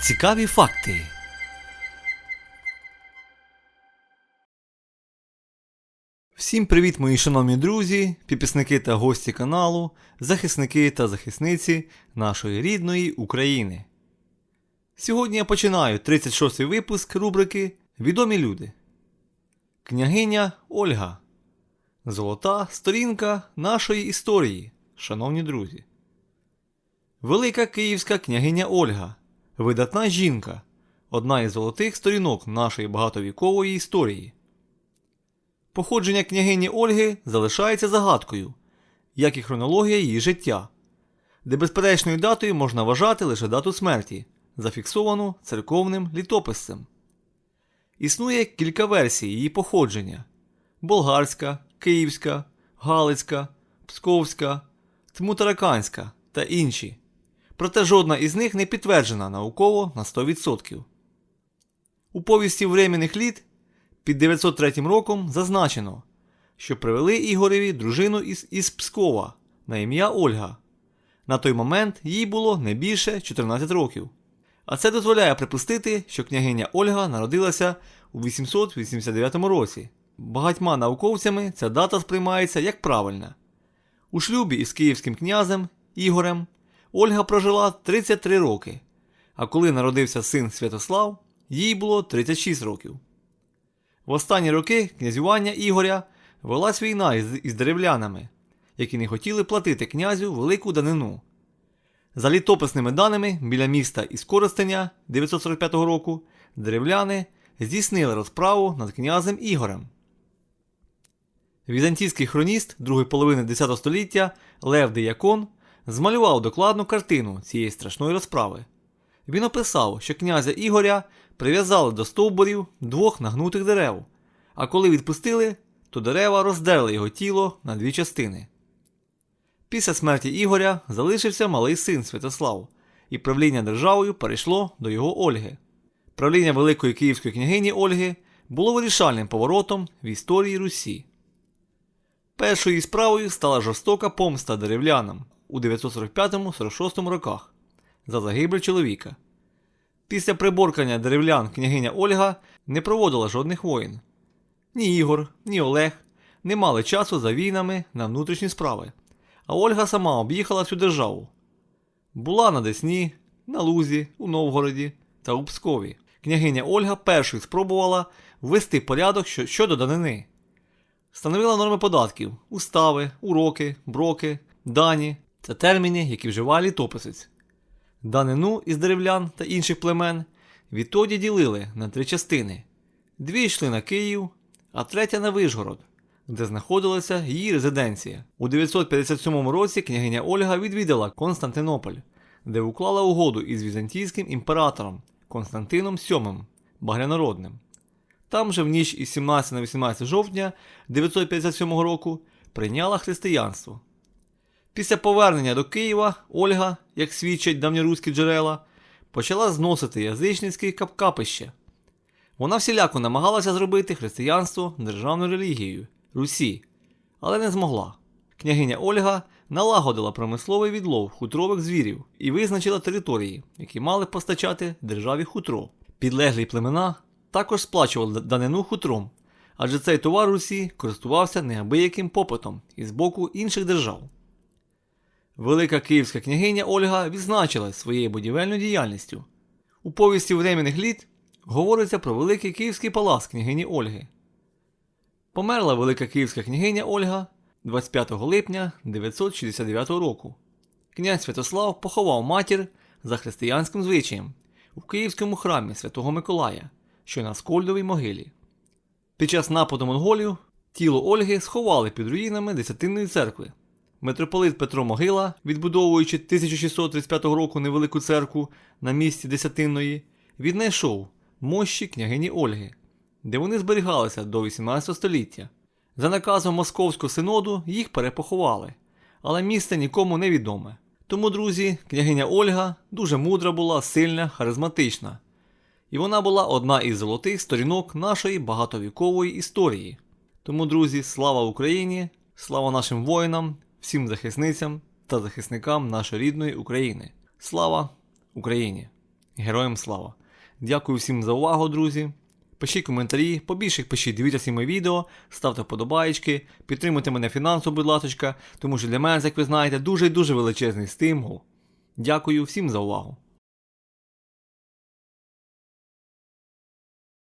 Цікаві факти. Всім привіт, мої шановні друзі, підписники та гості каналу, захисники та захисниці нашої рідної України. Сьогодні я починаю 36-й випуск рубрики Відомі люди. Княгиня Ольга. Золота сторінка нашої історії, шановні друзі. Велика київська княгиня Ольга, видатна жінка, одна із золотих сторінок нашої багатовікової історії. Походження княгині Ольги залишається загадкою, як і хронологія її життя, де безперечною датою можна вважати лише дату смерті, зафіксовану церковним літописцем. Існує кілька версій її походження: болгарська, київська, галицька, псковська, тмутараканська та інші. Проте жодна із них не підтверджена науково на 100%. У повісті временних літ під 903 роком зазначено, що привели Ігореві дружину із, із Пскова на ім'я Ольга. На той момент їй було не більше 14 років. А це дозволяє припустити, що княгиня Ольга народилася у 889 році. Багатьма науковцями ця дата сприймається як правильна. У шлюбі із київським князем Ігорем Ольга прожила 33 роки, а коли народився син Святослав, їй було 36 років. В останні роки князювання Ігоря велась війна із, деревлянами, які не хотіли платити князю велику данину. За літописними даними, біля міста із Коростеня 945 року деревляни здійснили розправу над князем Ігорем. Візантійський хроніст другої половини 10 століття Лев Деякон змалював докладну картину цієї страшної розправи. Він описав, що князя Ігоря прив'язали до стовбурів двох нагнутих дерев, а коли відпустили, то дерева роздерли його тіло на дві частини. Після смерті Ігоря залишився малий син Святослав, і правління державою перейшло до його Ольги. Правління Великої Київської княгині Ольги було вирішальним поворотом в історії Русі. Першою справою стала жорстока помста деревлянам у 945-46 роках за загибель чоловіка. Після приборкання деревлян княгиня Ольга не проводила жодних воїн. Ні Ігор, ні Олег не мали часу за війнами на внутрішні справи, а Ольга сама об'їхала всю державу. Була на Десні, на Лузі, у Новгороді та у Пскові. Княгиня Ольга першою спробувала ввести порядок щодо данини. Встановила норми податків, устави, уроки, броки, дані це терміни, які вживає літописець. Данину із деревлян та інших племен відтоді ділили на три частини: дві йшли на Київ, а третя на Вишгород, де знаходилася її резиденція. У 957 році княгиня Ольга відвідала Константинополь, де уклала угоду із візантійським імператором Константином VII Багрянородним. Там же в ніч із 17 на 18 жовтня 957 року прийняла християнство. Після повернення до Києва Ольга, як свідчать давньоруські джерела, почала зносити язичницьке капкапище. Вона всіляко намагалася зробити християнство державною релігією Русі, але не змогла. Княгиня Ольга налагодила промисловий відлов хутрових звірів і визначила території, які мали постачати державі хутро. Підлеглі племена також сплачували данину хутром, адже цей товар Русі користувався неабияким попитом із боку інших держав. Велика київська княгиня Ольга відзначилась своєю будівельною діяльністю. У повісті временних літ говориться про Великий Київський палац княгині Ольги. Померла Велика Київська княгиня Ольга 25 липня 969 року. Князь Святослав поховав матір за християнським звичаєм у Київському храмі Святого Миколая, що на Скольдовій могилі. Під час нападу монголів тіло Ольги сховали під руїнами Десятинної церкви. Митрополит Петро Могила, відбудовуючи 1635 року невелику церкву на місці Десятинної, віднайшов мощі княгині Ольги, де вони зберігалися до 18 століття. За наказом Московського синоду їх перепоховали, але місце нікому не відоме. Тому, друзі, княгиня Ольга дуже мудра була, сильна, харизматична. І вона була одна із золотих сторінок нашої багатовікової історії. Тому, друзі, слава Україні, слава нашим воїнам! Всім захисницям та захисникам нашої рідної України. Слава Україні! Героям слава! Дякую всім за увагу, друзі. Пишіть коментарі, побільше пишіть, дивіться всі мої відео, ставте вподобайки, підтримуйте мене фінансово, будь ласка, тому що для мене, як ви знаєте, дуже і дуже величезний стимул. Дякую всім за увагу.